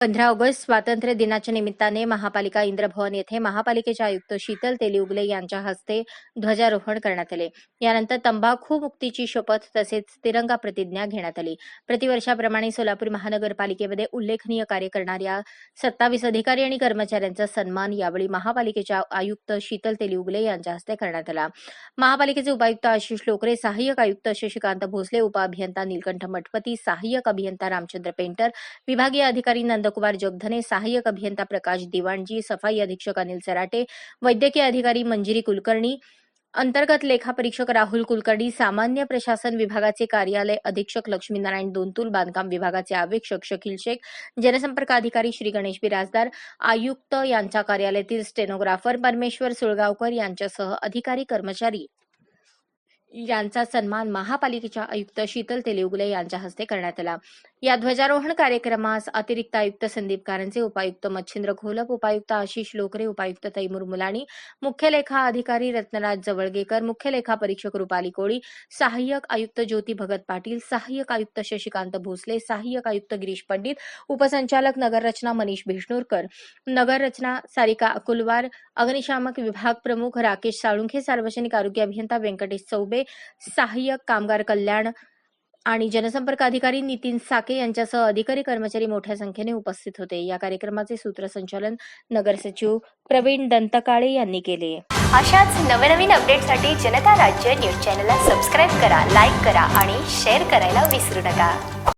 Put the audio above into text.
पंधरा ऑगस्ट स्वातंत्र्य दिनाच्या निमित्ताने महापालिका इंद्रभवन येथे महापालिकेचे आयुक्त शीतल तेलिउगले यांच्या हस्ते ध्वजारोहण करण्यात आले. यानंतर तंबाखू मुक्तीची शपथ तसेच तिरंगा प्रतिज्ञा घेण्यात आली. प्रतिवर्षाप्रमाणे सोलापूर महानगरपालिकेमध्ये उल्लेखनीय कार्य करणाऱ्या सत्तावीस अधिकारी आणि कर्मचाऱ्यांचा सन्मान यावेळी महापालिकेच्या आयुक्त शीतल तेलिउगले यांच्या हस्ते करण्यात आला. महापालिकेचे उपायुक्त आशिष लोकरे सहाय्यक आयुक्त शशिकांत भोसले उपअभियंता नीलकंठ मठपती सहाय्यक अभियंता रामचंद्र पेंटर विभागीय अधिकारी नंद नंदकुमार जगधने सहाय्यक अभियंता प्रकाश दिवाणजी सफाई अधीक्षक अनिल सराटे वैद्यकीय अधिकारी मंजिरी कुलकर्णी अंतर्गत लेखापरीक्षक राहुल कुलकर्णी सामान्य प्रशासन विभागाचे कार्यालय अधीक्षक लक्ष्मीनारायण दोनतुल बांधकाम विभागाचे अवेक्षक शकील शेख जनसंपर्क अधिकारी श्री गणेश बिराजदार आयुक्त यांच्या कार्यालयातील स्टेनोग्राफर परमेश्वर सुळगावकर यांच्यासह अधिकारी कर्मचारी यांचा सन्मान महापालिकेच्या आयुक्त शीतल तेलिउगले यांच्या हस्ते करण्यात आला. या ध्वजारोहण कार्यक्रमास अतिरिक्त आयुक्त संदीप कारंजे उपायुक्त मच्छिंद्र घोलप उपायुक्त आशिष लोकरे उपायुक्त तैमूर मुलाणी मुख्य लेखा अधिकारी रत्नराज जवळगेकर मुख्य लेखा परीक्षक रुपाली कोळी सहाय्यक आयुक्त ज्योती भगत पाटील सहाय्यक आयुक्त शशिकांत भोसले सहाय्यक आयुक्त गिरीश पंडित उपसंचालक नगररचना मनीष भिष्णुरकर नगररचना सारिका अकुलवार अग्निशामक विभाग प्रमुख राकेश साळुंखे सार्वजनिक आरोग्य अभियंता व्यंकटेश चौबे सहाय्यक कामगार कल्याण आणि जनसंपर्क अधिकारी नितीन साके यांच्यासह अधिकारी कर्मचारी मोठ्या संख्येने उपस्थित होते. या कार्यक्रमाचे सूत्रसंचालन नगर सचिव प्रवीण दंतकाळे यांनी केले. अशाच नवनवीन अपडेटसाठी जनता राज्य न्यूज चॅनलला सबस्क्राईब करा लाईक करा आणि शेअर करायला विसरू नका.